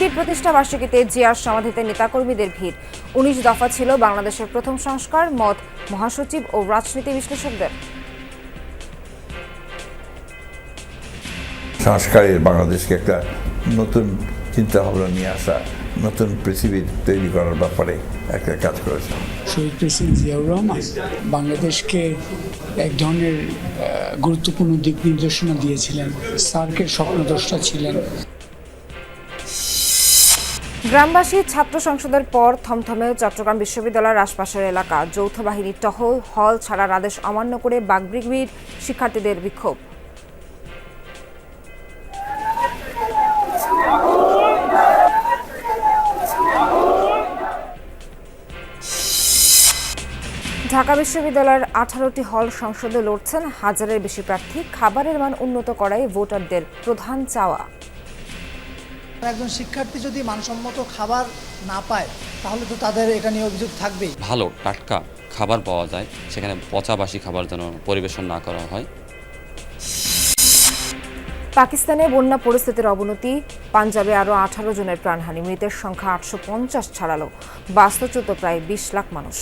বিএনপির প্রতিষ্ঠা বার্ষিকীতে জিয়ার সমাধিতে নেতাকর্মীদের ভিড়। উনিশ দফা ছিল বাংলাদেশের প্রথম সংস্কার মত মহাসচিব ও রাজনীতি বিশ্লেষকদের। সংস্কারের বাংলাদেশকে একটা নতুন চিন্তা ভাবনা নিয়ে আসা নতুন পৃথিবী তৈরি করার ব্যাপারে একটা কাজ করেছে। শহীদ প্রেসিডেন্ট জিয়াউর রহমান বাংলাদেশকে এক ধরনের আহ, গুরুত্বপূর্ণ দিক নির্দেশনা দিয়েছিলেন। সার্কের স্বপ্নদ্রষ্টা ছিলেন। গ্রামবাসী ছাত্র সংসদের পর থমথমে চট্টগ্রাম বিশ্ববিদ্যালয়ের আশপাশের এলাকা। যৌথ বাহিনীর টহল, হল ছাড়ার আদেশ অমান্য করে বাগব্রিগবির শিক্ষার্থীদের বিক্ষোভ। ঢাকা বিশ্ববিদ্যালয়ের আঠারোটি হল সংসদে লড়ছেন হাজারের বেশি প্রার্থী। খাবারের মান উন্নত করাই ভোটারদের প্রধান চাওয়া। একজন শিক্ষার্থী যদি মানসম্মত খাবার না পায় তাহলে তো তাদের এটা নিয়ে অভিযোগ থাকবেই। ভালো টাটকা খাবার পাওয়া যায় সেখানে পচাবাসি খাবার যেন পরিবেশন না করা হয়। পাকিস্তানে বন্যা পরিস্থিতির অবনতি পাঞ্জাবে আরও আঠারো জনের প্রাণহানি মৃতের সংখ্যা আটশো পঞ্চাশ ছাড়ালো। বাস্তুচ্যুত প্রায় বিশ লাখ মানুষ।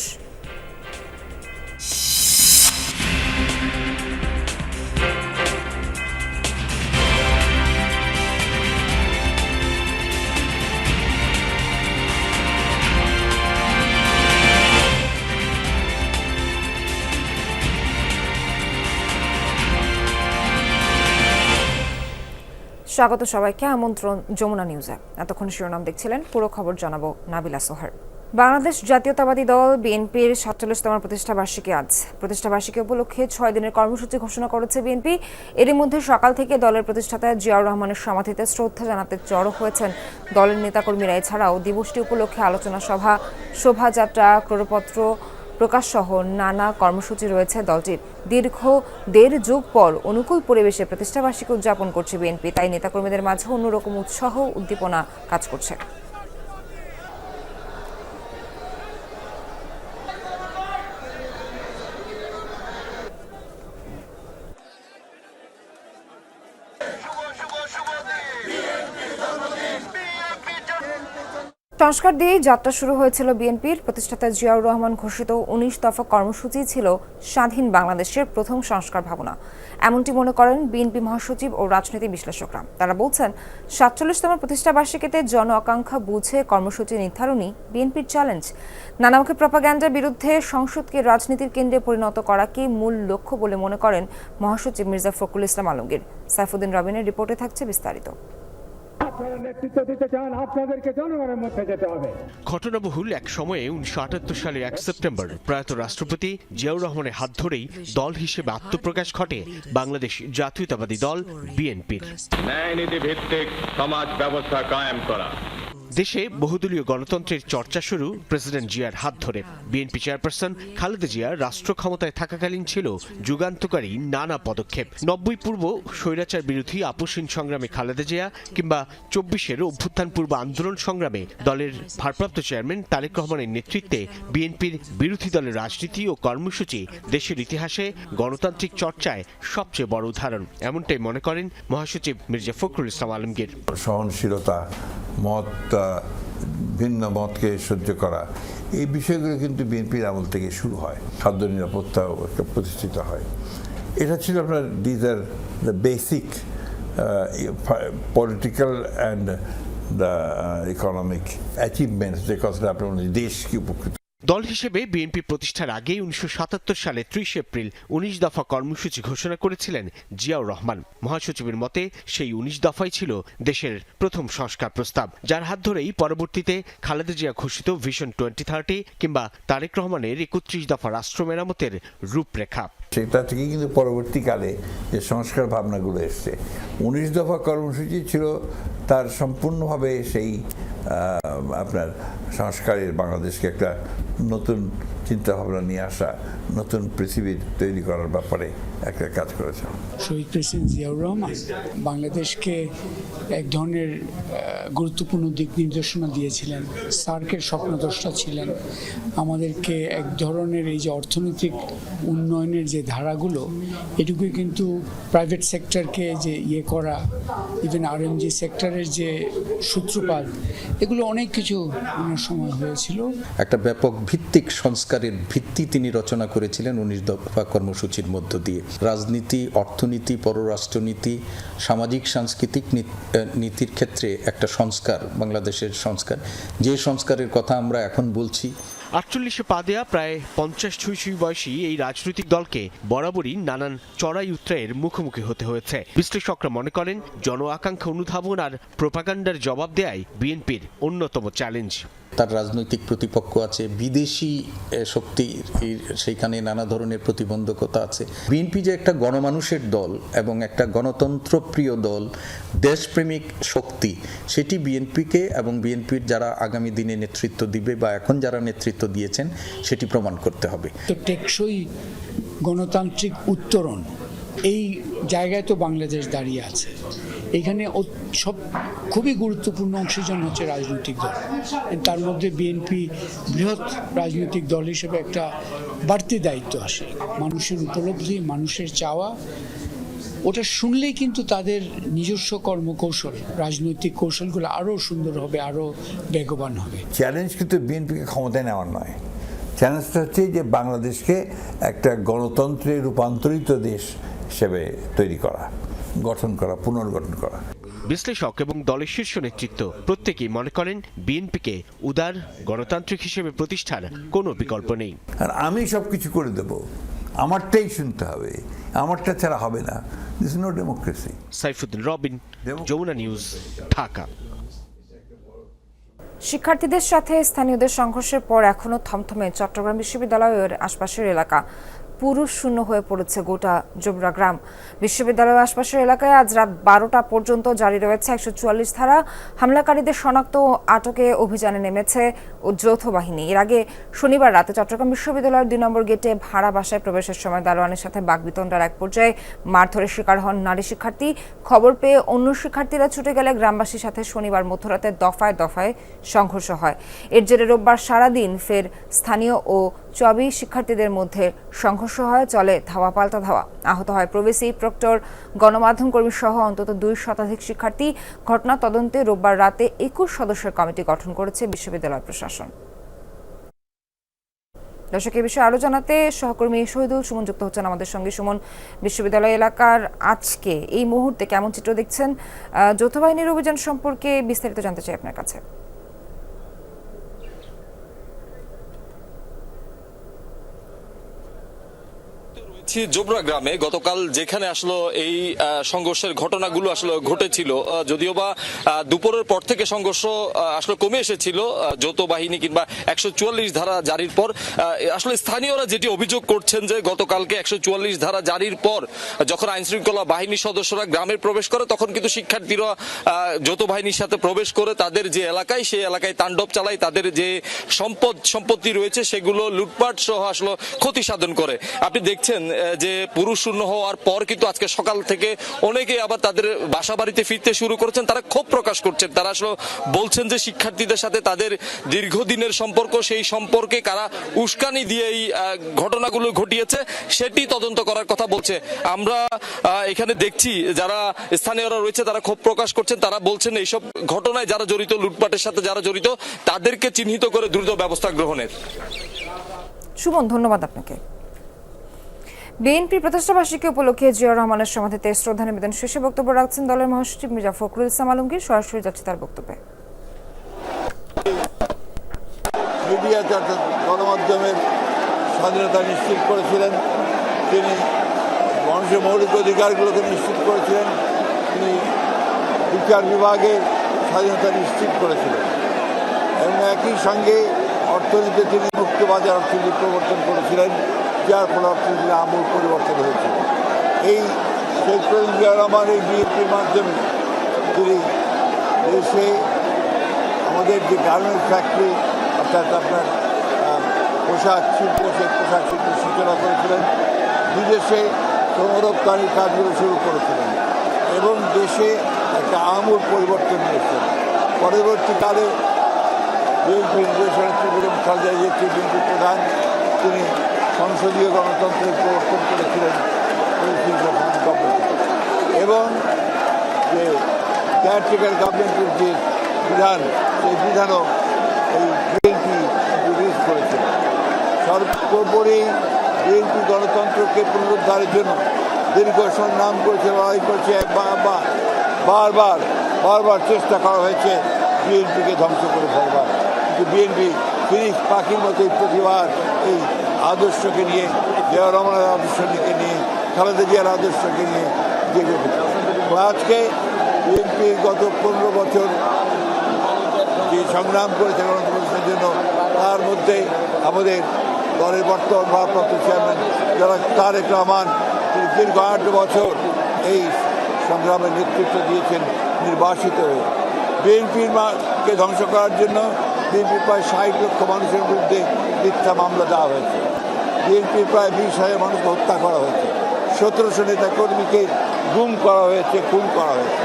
স্বাগত সবাইকে আমন্ত্রণ যমুনা নিউজে এতক্ষণ শিরোনাম দেখছিলেন, পুরো খবর জানাব নাবিলা সোহার। বাংলাদেশ জাতীয়তাবাদী দল বিএনপির সাতচল্লিশতম প্রতিষ্ঠা বার্ষিকী আজ। প্রতিষ্ঠা বার্ষিকী উপলক্ষে ছয় দিনের কর্মসূচি ঘোষণা করেছে বিএনপি। এরই মধ্যে সকাল থেকে দলের প্রতিষ্ঠাতা জিয়াউর রহমানের সমাধিতে শ্রদ্ধা জানাতে জড়ো হয়েছেন দলের নেতাকর্মীরা। এছাড়াও দিবসটি উপলক্ষে আলোচনা সভা, শোভাযাত্রা, ক্রোড়পত্র প্রকাশ সহ নানা কর্মসূচি রয়েছে দলটির। দীর্ঘ দেড় যুগ পর অনুকূল পরিবেশে প্রতিষ্ঠাবার্ষিকী উদযাপন করছে বিএনপি। তাই নেতাকর্মীদের মাঝে অন্যরকম উৎসাহ, উদ্দীপনা কাজ করছে। সংস্কার দিয়েই যাত্রা শুরু হয়েছিল বিএনপির। প্রতিষ্ঠাতা জিয়াউর রহমান ঘোষিত উনিশ দফা কর্মসূচি ছিল স্বাধীন বাংলাদেশের প্রথম সংস্কার ভাবনা। এমনটি মনে করেন বিএনপি মহাসচিব ও রাজনীতি বিশ্লেষকরা। তারা বলছেন, সাতচল্লিশতম প্রতিষ্ঠা বার্ষিকীতে জন আকাঙ্ক্ষা বুঝে কর্মসূচি নির্ধারণই বিএনপির চ্যালেঞ্জ। নানামুখী প্রপাগ্যান্ডার বিরুদ্ধে সংসদকে রাজনীতির কেন্দ্রে পরিণত করা করাকে মূল লক্ষ্য বলে মনে করেন মহাসচিব মির্জা ফখরুল ইসলাম আলমগীর। সাইফুদ্দিন রবিনের রিপোর্টে থাকছে বিস্তারিত। আপনারা নেতৃত্ব দিতে চান আপনাদেরকে জনগণের মধ্যে যেতে হবে। ঘটনাবহুল এক সময়ে উনিশশো আটাত্তর সালের এক সেপ্টেম্বর প্রয়াত রাষ্ট্রপতি জিয়াউর রহমানের হাত ধরেই দল হিসেবে আত্মপ্রকাশ ঘটে বাংলাদেশ জাতীয়তাবাদী দল বিএনপির। ন্যায় নীতি ভিত্তিক সমাজ ব্যবস্থা কায়েম করা। দেশে বহুদলীয় গণতন্ত্রের চর্চা শুরু প্রেসিডেন্ট জিয়ার হাত ধরে। বিএনপি চেয়ারপারসন খালেদা জিয়া রাষ্ট্র ক্ষমতায় থাকাকালীন ছিল যুগান্তকারী নানা পদক্ষেপ। নব্বই পূর্ব স্বৈরাচার বিরোধী আপসীন সংগ্রামে খালেদা জিয়া কিংবা চব্বিশের অভ্যুত্থান পূর্ব আন্দোলন সংগ্রামে দলের ভারপ্রাপ্ত চেয়ারম্যান তারেক রহমানের নেতৃত্বে বিএনপির বিরোধী দলের রাজনীতি ও কর্মসূচি দেশের ইতিহাসে গণতান্ত্রিক চর্চায় সবচেয়ে বড় উদাহরণ। এমনটাই মনে করেন মহাসচিব মির্জা ফখরুল ইসলাম আলমগীর। সহনশীলতা মত ভিন্ন মতকে সহ্য করা, এই বিষয়গুলো কিন্তু বিএনপির আমল থেকে শুরু হয়, খাদ্য নিরাপত্তা প্রতিষ্ঠিত হয়। এটা ছিল আপনার these are the basic political and the economic achievements যে কথাটা আপনার দেশকে উপকৃত দল হিসেবে বিএনপি প্রতিষ্ঠার আগেই উনিশশো সালে ত্রিশ এপ্রিল উনিশ দফা কর্মসূচি ঘোষণা করেছিলেন জিয়াউর রহমান। মহাসচিবের মতে, সেই উনিশ দফাই ছিল দেশের প্রথম সংস্কার প্রস্তাব, যার হাত ধরেই পরবর্তীতে খালেদা জিয়া ঘোষিত ভিশন টোয়েন্টি থার্টি কিংবা তারেক রহমানের একত্রিশ দফা রাষ্ট্র মেরামতের রূপরেখা। সেটা থেকে কিন্তু পরবর্তীকালে যে সংস্কার ভাবনাগুলো এসছে। উনিশ দফা কর্মসূচি ছিল তার সম্পূর্ণভাবে সেই আপনার সংস্কারের বাংলাদেশকে একটা নতুন চিন্তাভাবনা নিয়ে আসা নতুন পৃথিবীর তৈরি করার ব্যাপারে। একটা কাজ করেছেন। শহীদ প্রেসিডেন্ট জিয়াউর রহমান বাংলাদেশকে এক ধরনের গুরুত্বপূর্ণ দিক নির্দেশনা দিয়েছিলেন সার্কের স্বপ্নদ্রষ্টা ছিলেন। আমাদেরকে এক ধরনের এই যে অর্থনৈতিক উন্নয়নের যে ধারাগুলো এটুকুই কিন্তু প্রাইভেট সেক্টরকে যে ইয়ে করা ইভেন আরএমজি সেক্টরের যে সূত্রপাত এগুলো অনেক কিছু ওনার সময় হয়েছিল। একটা ব্যাপক ভিত্তিক সংস্কারের ভিত্তি তিনি রচনা করেছিলেন উনিশ দফা কর্মসূচির মধ্য দিয়ে। রাজনীতি, অর্থনীতি, পররাষ্ট্রনীতি, সামাজিক, সাংস্কৃতিক নীত- নীতির ক্ষেত্রে একটা সংস্কার, বাংলাদেশের সংস্কার। যে সংস্কারের কথা আমরা এখন বলছি, আটচল্লিশে পা দেয়া প্রায় পঞ্চাশ ছুঁই ছুঁই বয়সী এই রাজনৈতিক দলকে বরাবরই নানান চড়াই উত্তরের মুখোমুখি হতে হয়েছে। বিশ্লেষকরা মনে করেন জন আকাঙ্ক্ষা অনুধাবন আর প্রোপাগান্ডার জবাব দেয়াই বিএনপির অন্যতম চ্যালেঞ্জ। তার রাজনৈতিক প্রতিপক্ষ আছে, বিদেশি শক্তি সেইখানে নানা ধরনের প্রতিবন্ধকতা আছে। বিএনপি যে একটা গণমানুষের দল এবং একটা গণতন্ত্রপ্রিয় দল, দেশপ্রেমিক শক্তি, সেটি বিএনপিকে এবং বিএনপির যারা আগামী দিনে নেতৃত্ব দিবে বা এখন যারা নেতৃত্ব দিয়েছেন, সেটি প্রমাণ করতে হবে। তো টেকসই গণতান্ত্রিক উত্তরণ এই জায়গায় তো বাংলাদেশ দাঁড়িয়ে আছে। এখানে সব খুবই গুরুত্বপূর্ণ অংশীজন হচ্ছে রাজনৈতিক দল। তার মধ্যে বিএনপি বৃহৎ রাজনৈতিক দল হিসেবে একটা বাড়তি দায়িত্ব আসে। মানুষের উপলব্ধি, মানুষের চাওয়া, ওটা শুনলেই কিন্তু তাদের নিজস্ব কর্মকৌশল, রাজনৈতিক কৌশলগুলো আরও সুন্দর হবে, আরও বেগবান হবে। চ্যালেঞ্জ কিন্তু বিএনপিকে ক্ষমতায় নেওয়ার নয়। চ্যালেঞ্জটা হচ্ছে যে বাংলাদেশকে একটা গণতন্ত্রে রূপান্তরিত দেশ হিসেবে তৈরি করা গঠন করা পুনর্গঠন করা। বিশ্লেষক এবং দলের শীর্ষ নেতৃত্ব প্রত্যেকেই মনে করেন বিএনপিকে উদার গণতান্ত্রিক হিসেবে প্রতিষ্ঠার কোনো বিকল্প নেই। আর আমি সব কিছু করে দেব। আমারটাই শুনতে হবে। আমারটা ছাড়া হবে না। This no democracy Saifuddin Robin Jamuna news Dhaka. শিক্ষার্থীদের সাথে স্থানীয়দের সংঘর্ষের পর এখনও থমথমে চট্টগ্রাম বিশ্ববিদ্যালয়ের আশপাশের এলাকা। পুরুষ শূন্য হয়ে পড়েছে গোটা জোবরা গ্রাম। বিশ্ববিদ্যালয়ের আশপাশের এলাকায় আজ রাত বারোটা পর্যন্ত জারি রয়েছে একশো চুয়াল্লিশ ধারা। হামলাকারীদের শনাক্ত ও আটকে অভিযানে নেমেছে ও যৌথ বাহিনী। এর আগে শনিবার রাতে চট্টগ্রাম বিশ্ববিদ্যালয়ের দুই নম্বর গেটে ভাড়া বাসায় প্রবেশের সময় দারোয়ানের সাথে বাগবিতণ্ডার এক পর্যায়ে মারধরের শিকার হন নারী শিক্ষার্থী। খবর পেয়ে অন্য শিক্ষার্থীরা ছুটে গেলে গ্রামবাসীর সাথে শনিবার মধ্যরাতে দফায় দফায় সংঘর্ষ হয়। এর জেরে রোববার সারাদিন ফের স্থানীয় ও চবি শিক্ষার্থীদের মধ্যে সংঘর্ষ হয়, চলে ধাওয়া পাল্টা ধাওয়া। আহত হয় প্রবেশী প্রক্টর গণমাধ্যম কর্মী সহ অন্তত দুই শতাধিক শিক্ষার্থী। ঘটনা তদন্তে রোববার রাতে একুশ সদস্যের কমিটি গঠন করেছে বিশ্ববিদ্যালয় প্রশাসন। দর্শক এই বিষয়ে আরও জানাতে সহকর্মী শহীদুল সুমন যুক্ত হচ্ছেন আমাদের সঙ্গে। সুমন, বিশ্ববিদ্যালয় এলাকার আজকে এই মুহূর্তে কেমন চিত্র দেখছেন? যৌথ বাহিনীর অভিযান সম্পর্কে বিস্তারিত জানতে চাই আপনার কাছে। রয়েছি জোবরা গ্রামে। গতকাল যেখানে আসলে এই সংঘর্ষের ঘটনাগুলো আসলে ঘটেছিল যদিও বা দুপুরের পর থেকে সংঘর্ষ আসলে কমে এসেছিল যৌথ বাহিনী কিংবা একশো চুয়াল্লিশ ধারা জারির পর আসলে স্থানীয়রা যেটি অভিযোগ করছেন যে গতকালকে একশো চুয়াল্লিশ ধারা জারির পর যখন আইনশৃঙ্খলা বাহিনীর সদস্যরা গ্রামে প্রবেশ করে, তখন কিন্তু শিক্ষার্থীরা যৌথ বাহিনীর সাথে প্রবেশ করে তাদের যে এলাকায়, সেই এলাকায় তাণ্ডব চালায়, তাদের যে সম্পদ, সম্পত্তি রয়েছে, সেগুলো লুটপাট সহ আসলে ক্ষতি সাধন করে। আপনি দেখছেন যে পুরুষ শূন্য হওয়ার পর কিন্তু আজকে সকাল থেকে অনেকে আবার তাদের বাসা বাড়িতে ফিরতে শুরু করেছেন। তারা ক্ষোভ প্রকাশ করছেন। তারা আসলে বলছেন যে শিক্ষার্থীদের সাথে তাদের দীর্ঘদিনের সম্পর্ক, সেই সম্পর্কে কারা উস্কানি দিয়ে এই ঘটনাগুলো ঘটিয়েছে, সেটি তদন্ত করার কথা বলছে। আমরা এখানে দেখছি যারা স্থানীয়রা রয়েছে, তারা ক্ষোভ প্রকাশ করছেন। তারা বলছেন এইসব ঘটনায় যারা জড়িত, লুটপাটের সাথে যারা জড়িত, তাদেরকে চিহ্নিত করে দ্রুত ব্যবস্থা গ্রহণের। সুমন ধন্যবাদ আপনাকে। বিএনপি প্রতিষ্ঠাবার্ষিকী উপলক্ষে জিয়াউর রহমানের সমাধিতে শ্রদ্ধা নিবেদন শেষে বক্তব্য রাখছেন দলের মহাসচিব মির্জা ফখরুল ইসলাম আলমগীর। সরাসরি যাচ্ছে তার বক্তব্যে। গণমাধ্যমের স্বাধীনতা নিশ্চিত করেছিলেন, তিনি মানুষের মৌলিক অধিকারগুলোকে নিশ্চিত করেছিলেন, তিনি বিচার বিভাগে স্বাধীনতা নিশ্চিত করেছিলেন। এবং একই সঙ্গে অর্থনীতিতে তিনি মুক্ত বাজার অর্থনীতি প্রবর্তন করেছিলেন। যার ফলে অর্থনীতির আমূল পরিবর্তন হয়েছিল এই শেখ জিয়াউর রহমান এই বিএনপির মাধ্যমে তিনি দেশে আমাদের যে গার্মেন্টস ফ্যাক্টরি অর্থাৎ আপনার পোশাক শিল্প সেই পোশাক শিল্পের সূচনা করেছিলেন, বিদেশে শ্রমরপ্তানির কাজগুলো শুরু করেছিলেন এবং দেশে একটা আমূল পরিবর্তন নিয়েছেন পরবর্তীকালে বিএনপি নির্দেশনা ত্রিপুরা খালেদা জিয়া প্রধান, তিনি সংসদীয় গণতন্ত্রের প্রবর্তন করেছিলেন এবং যে কেয়ারটেকার গভর্নমেন্টের যে বিধান, সেই বিধানও এই বিএনপি ইন্ট্রোডিউস করেছিল সর্বোপরি বিএনপি গণতন্ত্রকে পুনরুদ্ধারের জন্য দীর্ঘ সংগ্রাম করেছে, লড়াই করেছে বারবার বারবার বারবার চেষ্টা করা হয়েছে বিএনপিকে ধ্বংস করে ফেলবার। কিন্তু বিএনপি ফিরিস পাখির মতোই প্রতিবার এই আদর্শকে নিয়ে, জিয়া রহমানের আদর্শকে নিয়ে, খালেদা জিয়ার আদর্শকে নিয়ে জেগে আজকে বিএনপি গত পনেরো বছর যে সংগ্রাম করেছে গণতন্ত্রের জন্য, তার মধ্যে আমাদের দলের বর্তমান ভারপ্রাপ্ত চেয়ারম্যান যারা তারেক রহমান, তিনি দীর্ঘ আট বছর এই সংগ্রামের নেতৃত্ব দিয়েছেন নির্বাসিত হয়ে। বিএনপির কে ধ্বংস করার জন্য বিএনপির প্রায় ষাট লক্ষ মানুষের বিরুদ্ধে মিথ্যা মামলা দেওয়া হয়েছে। বিএনপির প্রায় বিশ হাজার মানুষকে হত্যা করা হয়েছে। সতেরোশো নেতা কর্মীকে গুম করা হয়েছে, খুন করা হয়েছে।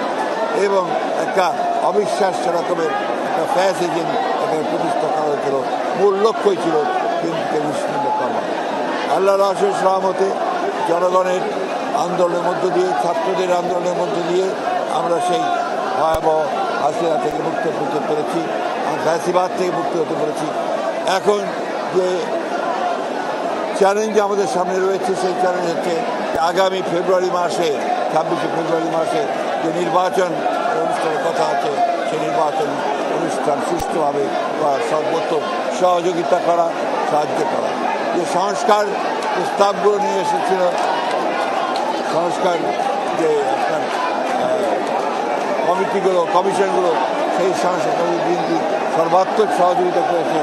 এবং একটা অবিশ্বাস্য রকমের একটা ফ্যাসিজম এখানে প্রতিষ্ঠা করা হয়েছিল। মূল লক্ষ্যই ছিল বিএনপিকে নিশ্চিন্ন করা। আল্লাহ রাশেষ রহমতে জনগণের আন্দোলনের মধ্য দিয়ে, ছাত্রদের আন্দোলনের মধ্য দিয়ে আমরা সেই ভয়াবহ হাসিনা থেকে মুক্ত হতে পেরেছি, আর ফ্যাসিবাদ থেকে মুক্ত হতে পেরেছি। এখন যে চ্যালেঞ্জ আমাদের সামনে রয়েছে সেই চ্যালেঞ্জ হচ্ছে আগামী ফেব্রুয়ারি মাসে, ছাব্বিশে ফেব্রুয়ারি মাসে যে নির্বাচন অনুষ্ঠানের কথা আছে, সেই নির্বাচন অনুষ্ঠান সুষ্ঠুভাবে বা সর্বোত্তম সহযোগিতা করা, সাহায্য করা। যে সংস্কার প্রস্তাবগুলো নিয়ে এসেছিল, সংস্কার যে আপনার কমিটিগুলো, কমিশনগুলো, সেই সংস্কার বিএনপি সর্বাত্মক সহযোগিতা করেছে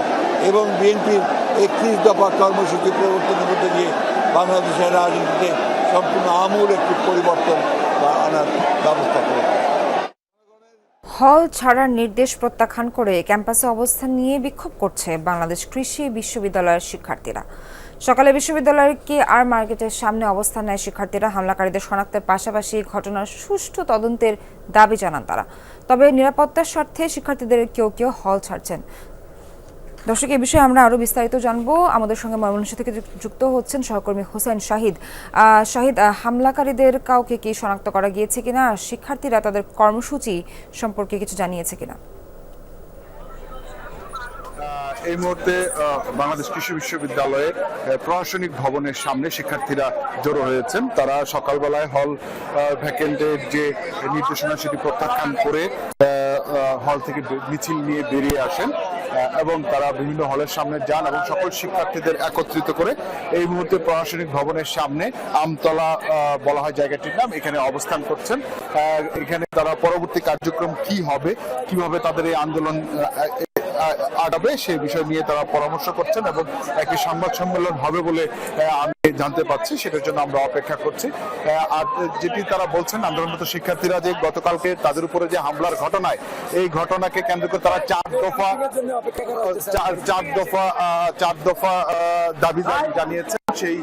এবং বিএনপির একত্রিশ দফা কর্মসূচি প্রবর্তনের মধ্যে দিয়ে বাংলাদেশের রাজনীতিতে সম্পূর্ণ আমূল একটি পরিবর্তন আনার ব্যবস্থা করেছে। হল ছাড়ার নির্দেশ প্রত্যাখ্যান করে ক্যাম্পাসে অবস্থান নিয়ে বিক্ষোভ করছে বাংলাদেশ কৃষি বিশ্ববিদ্যালয়ের শিক্ষার্থীরা। সকালে বিশ্ববিদ্যালয়ের কে আর মার্কেটের সামনে অবস্থান নেয় শিক্ষার্থীরা। হামলাকারীদের শনাক্তের পাশাপাশি ঘটনার সুষ্ঠু তদন্তের দাবি জানান তারা। তবে নিরাপত্তার স্বার্থে শিক্ষার্থীদের কেউ কেউ হল ছাড়ছেন। দর্শক এই বিষয়ে আমরা আরও বিস্তারিত জানব। আমাদের সঙ্গে ময়মনসিংহ থেকে যুক্ত হচ্ছেন সহকর্মী হোসেন শাহিদ। শাহিদ হামলাকারীদের কাউকে কি শনাক্ত করা গিয়েছে কিনা? শিক্ষার্থীরা তাদের কর্মসূচি সম্পর্কে কিছু জানিয়েছে কিনা? এই মুহূর্তে বাংলাদেশ কৃষি বিশ্ববিদ্যালয়ের প্রশাসনিক ভবনের সামনে শিক্ষার্থীরা জড়ো হয়েছেন। তারা সকালবেলায় হল ভ্যাকেন্টের যে নির্দেশনা সেটি প্রত্যাখ্যান করে হল থেকে মিছিল নিয়ে বেরিয়ে আসেন। এবং তারা বিভিন্ন হলের সামনে যান এবং সকল শিক্ষার্থীদের একত্রিত করে এই মুহূর্তে প্রশাসনিক ভবনের সামনে আমতলা বলা হয় জায়গাটির নাম, এখানে অবস্থান করছেন। এখানে তারা পরবর্তী কার্যক্রম কি হবে, কীভাবে তাদের এই আন্দোলন আটাবে সে বিষয় নিয়ে তারা পরামর্শ করছেন এবং একটি সংবাদ সম্মেলন হবে বলে আমি জানতে পাচ্ছি সেটার জন্য আমরা অপেক্ষা করছি। আর যেটি তারা বলছেন, আন্দোলনরত শিক্ষার্থীরা যে গতকালকে তাদের উপরে যে হামলার ঘটনায়, এই ঘটনাকে কেন্দ্র করে তারা চার দফা চার দফা চার দফা দাবি জান- জানিয়েছেন সেই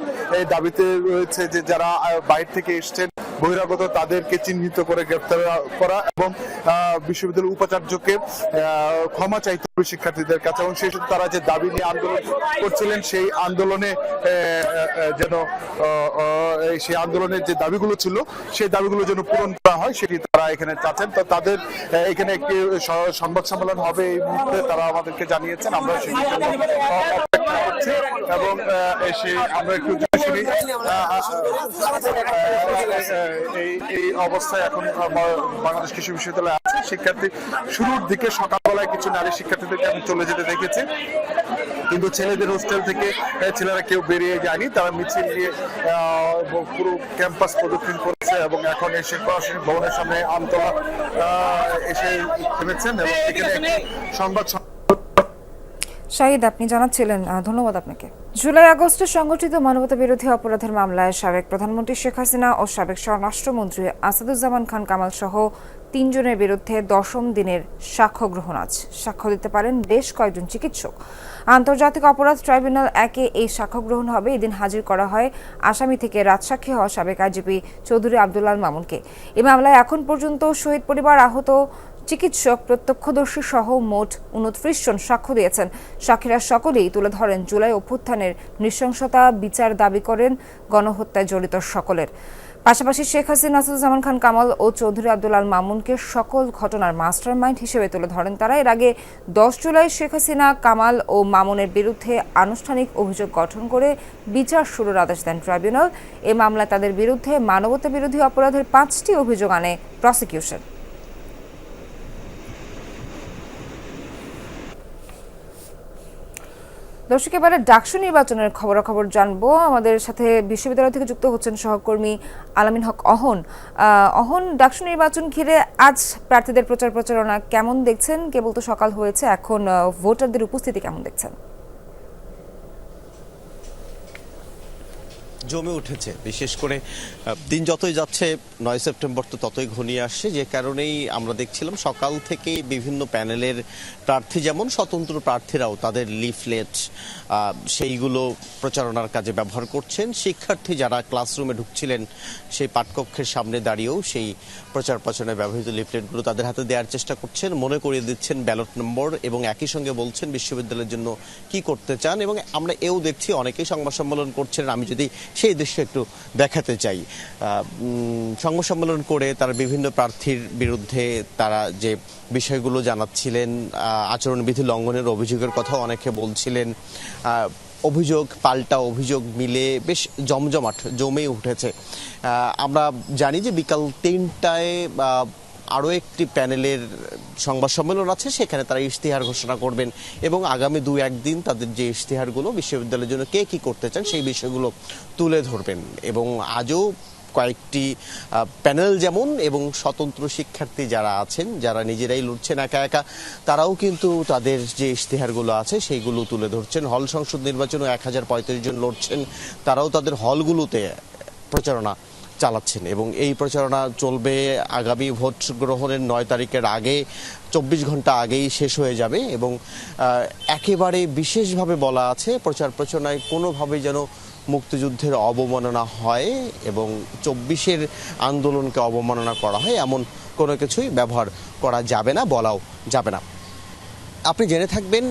দাবিতে রয়েছে যে যারা বাইরে থেকে এসছেন, বহিরাগত তাদেরকে চিহ্নিত করে গ্রেপ্তার করা এবং বিশ্ববিদ্যালয়ের উপাচার্যকে ক্ষমা চাইতে শিক্ষার্থীদের কাছে এবং সেই তারা যে দাবি নিয়ে আন্দোলন করছিলেন সেই আন্দোলনে যেন সেই আন্দোলনের যে দাবিগুলো ছিল সেই দাবিগুলো যেন পূরণ করা হয় সেটি তারা এখানে চাচ্ছেন তো তাদের এখানে একটি সংবাদ সম্মেলন হবে এই মুহূর্তে তারা আমাদেরকে জানিয়েছেন আমরা সেটির জন্য অপেক্ষা করছি এবং এসে আমরা একটু শুনি এই এই অবস্থায় এখন বাংলাদেশ কৃষি বিশ্ববিদ্যালয়ে শিক্ষার্থী শুরুর দিকে সকালবেলায় কিছু নারী শিক্ষার্থীদেরকে আমি চলে যেতে দেখেছি। কিন্তু ছেলেদের হোস্টেল থেকে ছেলেরা কেউ বেরিয়ে যায়নি তারা মিছিল নিয়ে পুরো ক্যাম্পাস প্রদক্ষিণ করেছে এবং এখন এসে প্রশাসনিক ভবনের সামনে আমতলা এসে থেমেছেন এবং এখানে সংবাদ শাহিদ আপনি জানাচ্ছিলেন ধন্যবাদ আপনাকে। জুলাই আগস্টে সংগঠিত মানবতা বিরোধী অপরাধের মামলায় সাবেক প্রধানমন্ত্রী শেখ হাসিনা ও সাবেক স্বরাষ্ট্রমন্ত্রী আসাদুজ্জামান খান কামাল সহ তিনজনের বিরুদ্ধে দশম দিনের সাক্ষ্য গ্রহণ আজ। সাক্ষ্য দিতে পারেন বেশ কয়েকজন চিকিৎসক। আন্তর্জাতিক অপরাধ ট্রাইব্যুনাল একে এই সাক্ষ্য গ্রহণ হবে। এদিন হাজির করা হয় আসামি থেকে রাজসাক্ষী হওয়া সাবেক আইজিপি চৌধুরী আবদুল্লাল মামুনকে। এই মামলায় এখন পর্যন্ত শহীদ পরিবার আহত চিকিৎসক, প্রত্যক্ষদর্শী সহ মোট উনত্রিশ জন সাক্ষ্য দিয়েছেন। সাক্ষীরা সকলেই তুলে ধরেন জুলাই অভ্যুত্থানের নৃশংসতা বিচার দাবি করেন গণহত্যায় জড়িত সকলের। পাশাপাশি শেখ হাসিনা আসাদুজ্জামান খান, কামাল ও চৌধুরী আব্দুল আল মামুনকে সকল ঘটনার মাস্টার মাইন্ড হিসেবে তুলে ধরেন তারা। এর আগে দশ জুলাই শেখ হাসিনা, কামাল ও মামুনের বিরুদ্ধে আনুষ্ঠানিক অভিযোগ গঠন করে বিচার শুরুর আদেশ দেন ট্রাইব্যুনাল। এ মামলায় তাদের বিরুদ্ধে মানবতা বিরোধী অপরাধের পাঁচটি অভিযোগ আনে প্রসিকিউশন। দর্শক, এবারে ডাকসু নির্বাচনের খবরাখবর জানব। আমাদের সাথে বিশ্ববিদ্যালয় থেকে যুক্ত হচ্ছেন সহকর্মী আলামিন হক অহন। অহন, ডাকসু নির্বাচন ঘিরে আজ প্রার্থীদের প্রচার প্রচারণা কেমন দেখছেন? কেবল তো সকাল হয়েছে, এখন ভোটারদের উপস্থিতি কেমন দেখছেন? জমে উঠেছে। বিশেষ করে দিন যতই যাচ্ছে, নয় সেপ্টেম্বর তো ততই ঘনিয়ে আসছে। যে কারণেই আমরা দেখছিলাম সকাল থেকে বিভিন্ন প্যানেলের প্রার্থী যেমন স্বতন্ত্র প্রার্থীরাও তাদের লিফলেট সেইগুলো প্রচারণার কাজে ব্যবহার করছেন। শিক্ষার্থী যারা ক্লাসরুমে ঢুকছিলেন, সেই পাঠকক্ষের সামনে দাঁড়িয়েও সেই প্রচার প্রচারণায় ব্যবহৃত লিফলেটগুলো তাদের হাতে দেওয়ার চেষ্টা করছেন। মনে করিয়ে দিচ্ছেন ব্যালট নম্বর এবং একই সঙ্গে বলছেন বিশ্ববিদ্যালয়ের জন্য কি করতে চান। এবং আমরা এও দেখছি, অনেকেই সংবাদ সম্মেলন করছেন। আমি যদি সেই দৃশ্য একটু দেখাতে চাই। সংবাদ সম্মেলন করে তারা বিভিন্ন প্রার্থীর বিরুদ্ধে তারা যে বিষয়গুলো জানাচ্ছিলেন আচরণবিধি লঙ্ঘনের অভিযোগের কথা অনেকে বলছিলেন অভিযোগ, পাল্টা অভিযোগ মিলে বেশ জমজমাট জমে উঠেছে। আমরা জানি যে বিকাল তিনটায় আরও একটি প্যানেলের সংবাদ সম্মেলন আছে, সেখানে তারা ইশতেহার ঘোষণা করবেন এবং আগামী দু একদিন তাদের যে ইশতেহারগুলো বিশ্ববিদ্যালয়ের জন্য কে কি করতে চান সেই বিষয়গুলো তুলে ধরবেন। এবং আজও কয়েকটি প্যানেল যেমন এবং স্বতন্ত্র শিক্ষার্থী যারা আছেন, যারা নিজেরাই লড়ছেন একা একা, তারাও কিন্তু তাদের যে ইশতেহারগুলো আছে সেইগুলো তুলে ধরছেন। হল সংসদ নির্বাচনে এক হাজার পঁয়ত্রিশ জন লড়ছেন, তারাও তাদের হলগুলোতে প্রচারণা চালাচ্ছেন এবং এই প্রচারণা চলবে আগামী ভোট গ্রহণের নয় তারিখের আগে, চব্বিশ ঘণ্টা আগেই শেষ হয়ে যাবে এবং একেবারে বিশেষভাবে বলা আছে প্রচার প্রচারণায় কোনোভাবে যেন মুক্তিযুদ্ধের অবমাননা হয় এবং চব্বিশের আন্দোলনকে অবমাননা করা হয় এমন কোনো কিছুই ব্যবহার করা যাবে না, বলাও যাবে না। আপনি জেনে থাকবেন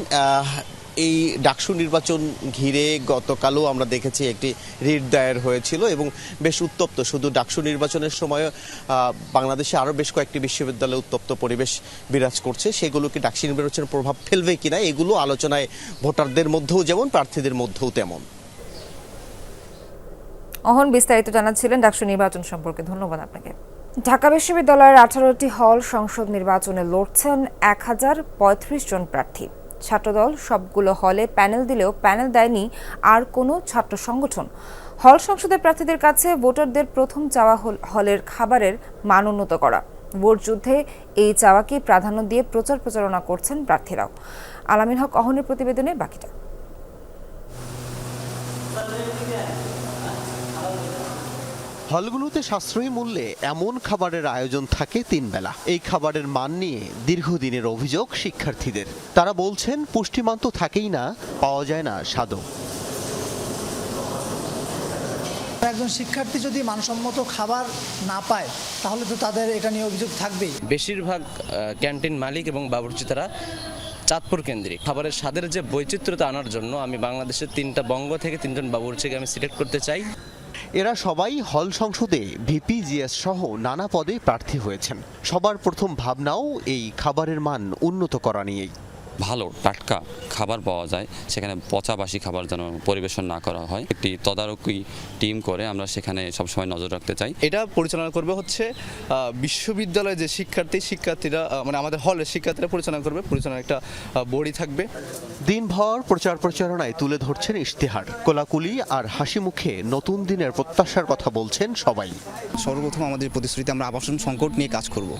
এই ডাকসু নির্বাচন ঘিরে গতকালও আমরা দেখেছি একটি রিট দায়ের হয়েছিল এবং বেশ উত্তপ্ত। শুধু ডাকসু নির্বাচনের সময় বাংলাদেশে আরও বেশ কয়েকটি বিশ্ববিদ্যালয়ে উত্তপ্ত পরিবেশ বিরাজ করছে। সেগুলো কি ডাকসু নির্বাচনের প্রভাব ফেলবে কিনা, এগুলো আলোচনায় ভোটারদের মধ্যেও যেমন, প্রার্থীদের মধ্যেও তেমন। অহন বিস্তারিত জানাচ্ছিলেন ডাকসু নির্বাচন সম্পর্কে। ধন্যবাদ আপনাকে। ঢাকা বিশ্ববিদ্যালয়ের আঠারোটি হল সংসদ নির্বাচনে লড়ছেন এক হাজার পঁয়ত্রিশ জন প্রার্থী। ছাত্রদল সবগুলো হলে প্যানেল দিলেও প্যানেল দেয়নি আর কোনো ছাত্র সংগঠন। হল সংসদের প্রার্থীদের কাছে ভোটারদের প্রথম চাওয়া হল হলের খাবারের মান উন্নত করা। ভোট যুদ্ধে এই চাওয়াকে প্রাধান্য দিয়ে প্রচার প্রচারণা করছেন প্রার্থীরাও। আলামিন হক, অহনের প্রতিবেদনে বাকিটা। হলগুলোতে সাশ্রয়ী মূল্যে এমন খাবারের আয়োজন থাকে তিন বেলা এই খাবারের মান নিয়ে দীর্ঘদিনের অভিযোগ শিক্ষার্থীদের। তারা বলছেন পুষ্টিমান তো থাকেই না পাওয়া যায় না স্বাদও। একজন শিক্ষার্থী যদি মানসম্মত খাবার না পায় তাহলে তো তাদের এটা নিয়ে অভিযোগ থাকবেই। বেশিরভাগ ক্যান্টিন মালিক এবং বাবুর্চিতারা চাঁদপুর কেন্দ্রিক। খাবারের স্বাদের যে বৈচিত্র্যতা আনার জন্য আমি বাংলাদেশের তিনটা বঙ্গ থেকে তিনজন বাবুর্চিকে আমি সিলেক্ট করতে চাই। এরা সবাই হল সংসদে ভিপি জিএস সহ নানা পদে প্রার্থী হয়েছেন। সবার প্রথম ভাবনাও এই খাবারের মান উন্নত করা নিয়েই। ভালো টাটকা খাবার পাওয়া যায় সেখানে পচা বাসি খাবার যেন পরিবেশন না করা হয়। একটি তদারকি টিম করে আমরা সেখানে সবসময় নজর রাখতে চাই। এটা পরিচালনা করবে হচ্ছে বিশ্ববিদ্যালয়ে যে শিক্ষার্থী শিক্ষার্থীরা মানে আমাদের হলে শিক্ষার্থীরা পরিচালনা করবে। পরিচালনার একটা বডি থাকবে। দিনভর প্রচার প্রচারণায় তুলে ধরছেন ইশতেহার। কোলাকুলি আর হাসি মুখে নতুন দিনের প্রত্যাশার কথা বলছেন সবাই। সর্বপ্রথম আমাদের প্রতিশ্রুতিতে আমরা আবাসন সংকট নিয়ে কাজ করব।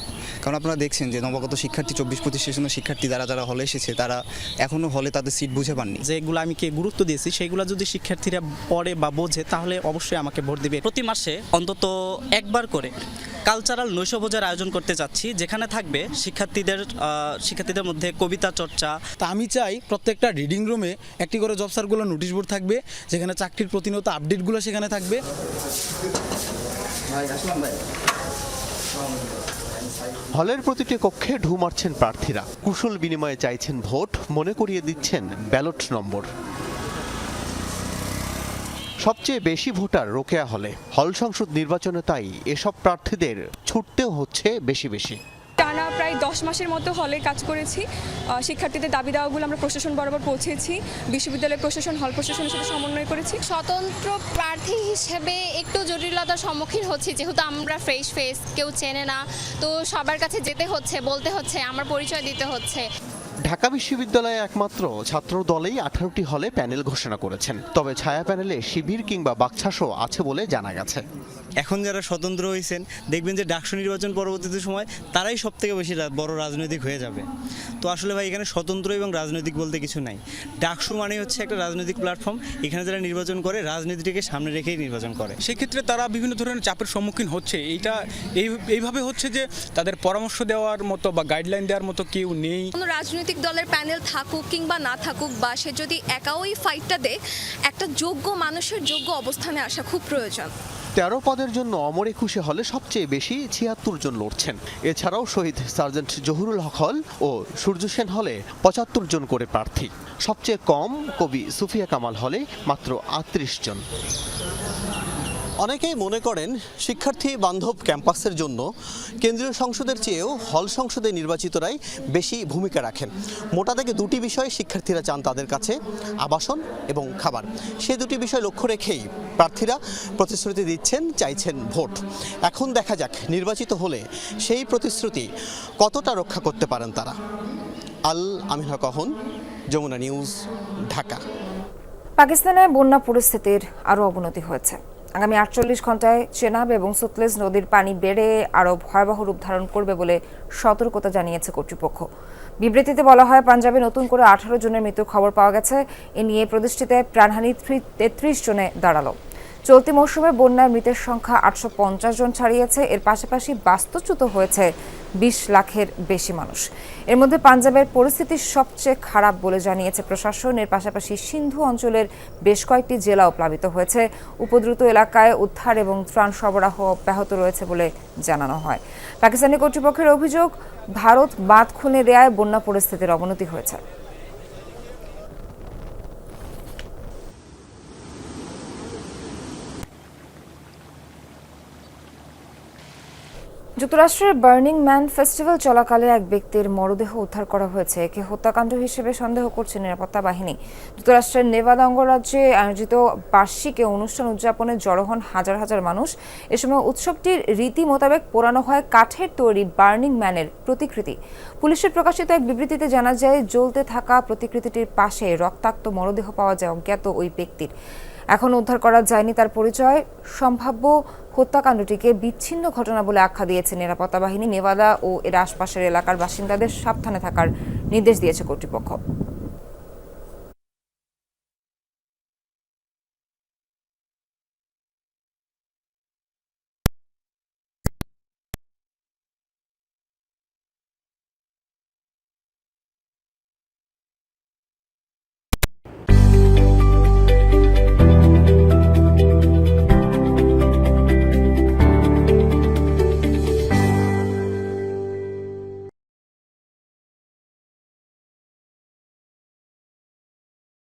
কারণ আপনারা দেখছেন যে নবাগত শিক্ষার্থী চব্বিশ পঁচিশ সেশনের শিক্ষার্থী যারা যারা হলে এসেছে তারা এখনও হলে তাদের সিট বুঝে পাননি। যেগুলো আমি কে গুরুত্ব দিয়েছি সেগুলো যদি শিক্ষার্থীরা পড়ে বা বোঝে তাহলে অবশ্যই আমাকে ভোট দেবে। প্রতি মাসে অন্তত একবার করে কালচারাল নৈশভোজের আয়োজন করতে চাচ্ছি যেখানে থাকবে শিক্ষার্থীদের শিক্ষার্থীদের মধ্যে কবিতা চর্চা। তা আমি চাই প্রত্যেকটা রিডিং রুমে একটি করে জব সার্কুলার নোটিশ বোর্ড থাকবে যেখানে চাকরির প্রতিনিয়ত আপডেটগুলো সেখানে থাকবে। হলের প্রতিটি কক্ষে ঢু মারছেন প্রার্থীরা। কুশল বিনিময়ে চাইছেন ভোট, মনে করিয়ে দিচ্ছেন ব্যালট নম্বর। সবচেয়ে বেশি ভোটার রোকেয়া হলে। হল সংসদ নির্বাচনে তাই এসব প্রার্থীদের ছুটতেও হচ্ছে বেশি বেশি। প্রায় দশ মাসের মতো হলে কাজ করেছি। শিক্ষার্থীদের দাবি দাওয়াগুলো আমরা প্রশাসন বরাবর পৌঁছেছি। বিশ্ববিদ্যালয় প্রশাসন, হল প্রশাসনের সাথে সমন্বয় করেছি। স্বতন্ত্র প্রার্থী হিসেবে একটু জটিলতার সম্মুখীন হচ্ছি, যেহেতু আমরা ফ্রেশ ফেস, কেউ চেনে না। তো সবার কাছে যেতে হচ্ছে, বলতে হচ্ছে, আমার পরিচয় দিতে হচ্ছে। ঢাকা বিশ্ববিদ্যালয়ে একমাত্র ছাত্র দলেই আঠারোটি হলে প্যানেল ঘোষণা করেছেন। তবে ছায়া প্যানেলে শিবির কিংবা বাকছাসও আছে বলে জানা গেছে। এখন যারা স্বতন্ত্র হয়েছেন দেখবেন যে ডাকসু নির্বাচন পরবর্তীতে সময় তারাই সব থেকে বেশি বড় রাজনৈতিক হয়ে যাবে। তো আসলে ভাই এখানে স্বতন্ত্র এবং রাজনৈতিক বলতে কিছু নাই। ডাকসু মানে হচ্ছে একটা রাজনৈতিক প্ল্যাটফর্ম এখানে যারা নির্বাচন করে রাজনীতিটাকে সামনে রেখেই নির্বাচন করে। সেক্ষেত্রে তারা বিভিন্ন ধরনের চাপের সম্মুখীন হচ্ছে। এইটা এই এইভাবে হচ্ছে যে তাদের পরামর্শ দেওয়ার মতো বা গাইডলাইন দেওয়ার মতো কেউ নেই। কোনো রাজনৈতিক দলের প্যানেল থাকুক কিংবা না থাকুক বা সে যদি একাও এই ফাইটটা দেয়, একটা যোগ্য মানুষের যোগ্য অবস্থানে আসা খুব প্রয়োজন। তেরো পদের জন্য অমর একুশে হলে সবচেয়ে বেশি ছিয়াত্তর জন লড়ছেন। এছাড়াও শহীদ সার্জেন্ট জহুরুল হক হল ও সূর্য সেন হলে পঁচাত্তর জন করে প্রার্থী। সবচেয়ে কম কবি সুফিয়া কামাল হলে মাত্র আটত্রিশ জন। অনেকেই মনে করেন শিক্ষার্থী বান্ধব ক্যাম্পাসের জন্য কেন্দ্রীয় সংসদের চেয়েও হল সংসদে নির্বাচিতরাই বেশি ভূমিকা রাখেন। মোটা থেকে দুটি বিষয় শিক্ষার্থীরা চান তাদের কাছে, আবাসন এবং খাবার। সে দুটি বিষয় লক্ষ্য রেখেই প্রার্থীরা প্রতিশ্রুতি দিচ্ছেন, চাইছেন ভোট। এখন দেখা যাক নির্বাচিত হলে সেই প্রতিশ্রুতি কতটা রক্ষা করতে পারেন তারা। আল আমিন হক অহন, যমুনা নিউজ, ঢাকা। পাকিস্তানে বন্যা পরিস্থিতির আরও অবনতি হয়েছে। আগামী আটচল্লিশ ঘন্টায় চেনাব এবং সুতলেজ নদীর পানি বেড়ে আরও ভয়াবহ রূপ ধারণ করবে বলে সতর্কতা জানিয়েছে কর্তৃপক্ষ। বিবৃতিতে বলা হয়, পাঞ্জাবে নতুন করে আঠারো জনের মৃত্যুর খবর পাওয়া গেছে। এ নিয়ে প্রদেশটিতে প্রাণহানি তেত্রিশ জনে দাঁড়াল। চলতি মৌসুমে বন্যায় মৃতের সংখ্যা আটশো পঞ্চাশ জন ছাড়িয়েছে। এর পাশাপাশি বাস্তুচ্যুত হয়েছে বিশ লাখের বেশি মানুষ। এর মধ্যে পাঞ্জাবের পরিস্থিতি সবচেয়ে খারাপ বলে জানিয়েছে প্রশাসন। এর পাশাপাশি সিন্ধু অঞ্চলের বেশ কয়েকটি জেলাও প্লাবিত হয়েছে। উপদ্রুত এলাকায় উদ্ধার এবং ত্রাণ সরবরাহ অব্যাহত রয়েছে বলে জানানো হয়। পাকিস্তানি কর্তৃপক্ষের অভিযোগ, ভারত বাঁধ খুলে দেয়ায় বন্যা পরিস্থিতির অবনতি হয়েছে। যুক্তরাষ্ট্রের বার্নিং ম্যান ফেস্টিভ্যাল চলাকালে এক ব্যক্তির মরদেহ উদ্ধার করা হয়েছে। একে হত্যাকাণ্ড হিসেবে সন্দেহ করছে নিরাপত্তা বাহিনী। যুক্তরাষ্ট্রের নেভাদা অঙ্গরাজ্যে আয়োজিত বার্ষিক অনুষ্ঠান উদযাপনে জড়ো হন হাজার হাজার মানুষ। এ সময় উৎসবটির রীতি মোতাবেক পোড়ানো হয় কাঠের তৈরি বার্নিং ম্যানের প্রতিকৃতি। পুলিশের প্রকাশিত এক বিবৃতিতে জানা যায়, জ্বলতে থাকা প্রতিকৃতিটির পাশে রক্তাক্ত মরদেহ পাওয়া যায় অজ্ঞাত ওই ব্যক্তির। এখন উদ্ধার করা যায়নি তার পরিচয়। সম্ভাব্য হত্যাকাণ্ডটিকে বিচ্ছিন্ন ঘটনা বলে আখ্যা দিয়েছে নিরাপত্তা বাহিনী। নেভাদা ও এর আশপাশের এলাকার বাসিন্দাদের সাবধানে থাকার নির্দেশ দিয়েছে কর্তৃপক্ষ।